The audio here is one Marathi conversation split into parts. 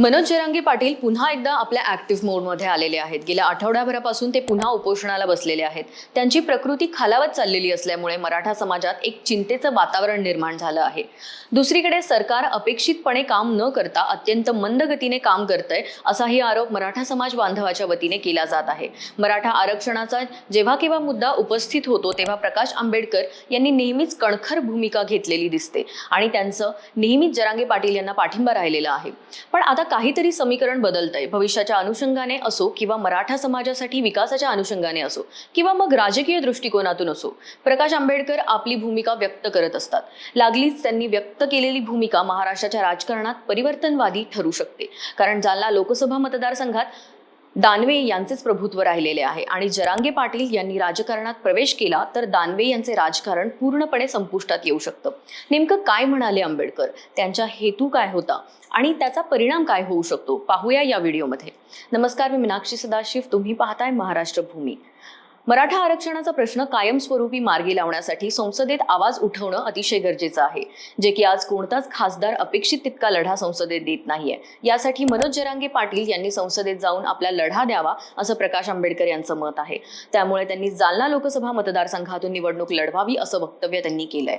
मनोज जरांगे पाटील पुन्हा एकदा आपल्या ऍक्टिव्ह मोडमध्ये आलेले आहेत. गेल्या आठवड्याभरापासून ते पुन्हा उपोषणाला बसलेले आहेत. त्यांची प्रकृती खालावत चाललेली असल्यामुळे मराठा समाजात एक चिंतेचं वातावरण निर्माण झालं आहे. दुसरीकडे सरकार अपेक्षितपणे काम न करता अत्यंत मंद गतीने काम करतंय असाही आरोप मराठा समाज बांधवाच्या वतीने केला जात आहे. मराठा आरक्षणाचा जेव्हा केव्हा मुद्दा उपस्थित होतो तेव्हा प्रकाश आंबेडकर यांनी नेहमीच कणखर भूमिका घेतलेली दिसते आणि त्यांचं नेहमीच जरांगे पाटील यांना पाठिंबा राहिलेला आहे. पण आता काहीतरी समीकरण बदलतंय. भविष्याच्या अनुषंगाने असो किंवा मराठा समाजासाठी विकासाच्या अनुषंगाने असो किंवा मग राजकीय दृष्टिकोनातून असो प्रकाश आंबेडकर आपली भूमिका व्यक्त करत असतात. लागलीच त्यांनी व्यक्त केलेली भूमिका महाराष्ट्राच्या राजकारणात परिवर्तनवादी ठरू शकते. कारण जालना लोकसभा मतदारसंघात दानवे यांचेच प्रभुत्व राहिलेले आहे. आणि जरांगे पाटील यांनी राजकारणात प्रवेश केला तर दानवे यांचे राजकारण पूर्णपणे संपुष्टात येऊ शकतं. नेमकं काय म्हणाले आंबेडकर? त्यांचा हेतू काय होता? आणि त्याचा परिणाम काय होऊ शकतो? पाहूया या व्हिडिओमध्ये. नमस्कार मी मीनाक्षी सदाशिव. तुम्ही पाहताय महाराष्ट्र भूमी. मराठा आरक्षणाचा प्रश्न कायमस्वरूपी मार्गी लावण्यासाठी संसदेत आवाज उठवणं अतिशय गरजेचं आहे जे की आज कोणताच खासदार अपेक्षित तितका लढा संसदेत देत नाहीये. यासाठी मनोज जरांगे पाटील यांनी संसदेत जाऊन आपला लढा द्यावा असं प्रकाश आंबेडकर यांचं मत आहे. त्यामुळे त्यांनी जालना लोकसभा मतदारसंघातून निवडणूक लढवावी असं वक्तव्य त्यांनी केलंय.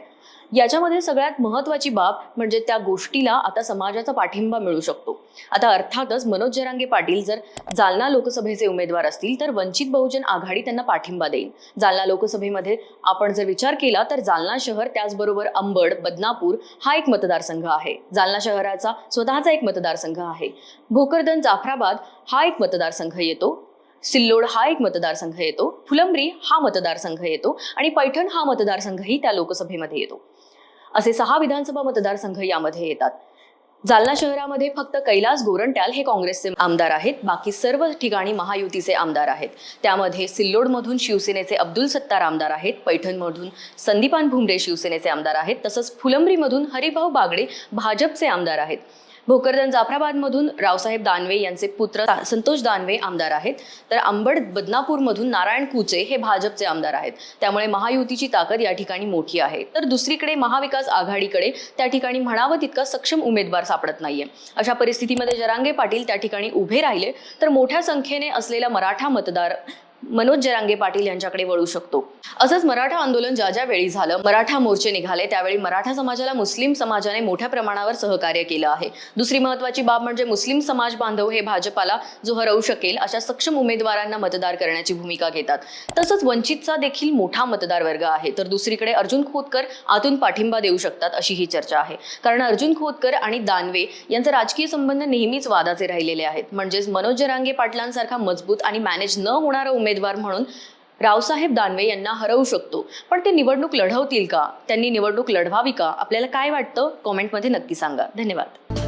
याच्यामध्ये सगळ्यात महत्वाची बाब म्हणजे त्या गोष्टीला आता समाजाचा पाठिंबा मिळू शकतो. आता अर्थातच मनोज जरांगे पाटील जर जालना लोकसभेचे उमेदवार असतील तर वंचित बहुजन आघाडी त्यांना पाठिंबा देईल. जालना लोकसभेमध्ये आपण जर विचार केला तर जालना शहर त्याचबरोबर अंबड बदनापूर हा एक मतदारसंघ आहे. जालना शहराचा स्वतःचा एक मतदारसंघ आहे. भोकरदन जाफराबाद हा एक मतदारसंघ येतो. सिल्लोड हा एक मतदारसंघ येतो फुलंब्री हा मतदारसंघ येतो आणि पैठण हा मतदारसंघही त्या लोकसभेमध्ये येतो. असे सहा विधानसभा मतदारसंघ यामध्ये येतात. जालना शहरामध्ये फक्त कैलास गोरंट्याल हे काँग्रेसचे आमदार आहेत बाकी सर्व ठिकाणी महायुतीचे आमदार आहेत. त्यामध्ये सिल्लोडमधून शिवसेनेचे अब्दुल सत्तार आमदार आहेत पैठणमधून संदीपान भुमरे शिवसेनेचे आमदार आहेत तसंच फुलंब्रीमधून हरिभाऊ बागडे भाजपचे आमदार आहेत. भोकरदन जाफराबादमधून रावसाहेब दानवे यांचे पुत्र संतोष दानवे आमदार आहेत. तर अंबड बदनापूरमधून नारायण कुचे हे भाजपचे आमदार आहेत. त्यामुळे महायुतीची ताकद या ठिकाणी मोठी आहे. तर दुसरीकडे महाविकास आघाडीकडे त्या ठिकाणी म्हणावं तितका सक्षम उमेदवार सापडत नाहीये. अशा परिस्थितीमध्ये जरांगे पाटील त्या ठिकाणी उभे राहिले. तर मोठ्या संख्येने असलेला मराठा मतदार मनोज जरांगे पाटील यांच्याकडे वळू शकतो. असंच मराठा आंदोलन ज्या ज्या वेळी झालं मराठा मोर्चे निघाले त्यावेळी मराठा समाजाला मुस्लिम समाजाने मोठ्या प्रमाणावर सहकार्य केलं आहे. दुसरी महत्वाची बाब म्हणजे मुस्लिम समाज बांधव हे भाजपाला जो हरवू शकेल अशा सक्षम उमेदवारांना मतदार करण्याची भूमिका घेतात. तसंच वंचितचा देखील मोठा मतदार वर्ग आहे. तर दुसरीकडे अर्जुन खोतकर आतून पाठिंबा देऊ शकतात अशी ही चर्चा आहे. कारण अर्जुन खोतकर आणि दानवे यांचे राजकीय संबंध नेहमीच वादाचे राहिलेले आहेत. म्हणजेच मनोज जरांगे पाटलांसारखा मजबूत आणि मॅनेज न होणारा उमेदवार उमेदवार म्हणून रावसाहेब दानवे यांना हरवू शकतो. पण ते निवडणूक लढवतील का? त्यांनी निवडणूक लढवावी का? आपल्याला काय वाटतं? कॉमेंटमध्ये नक्की सांगा. धन्यवाद.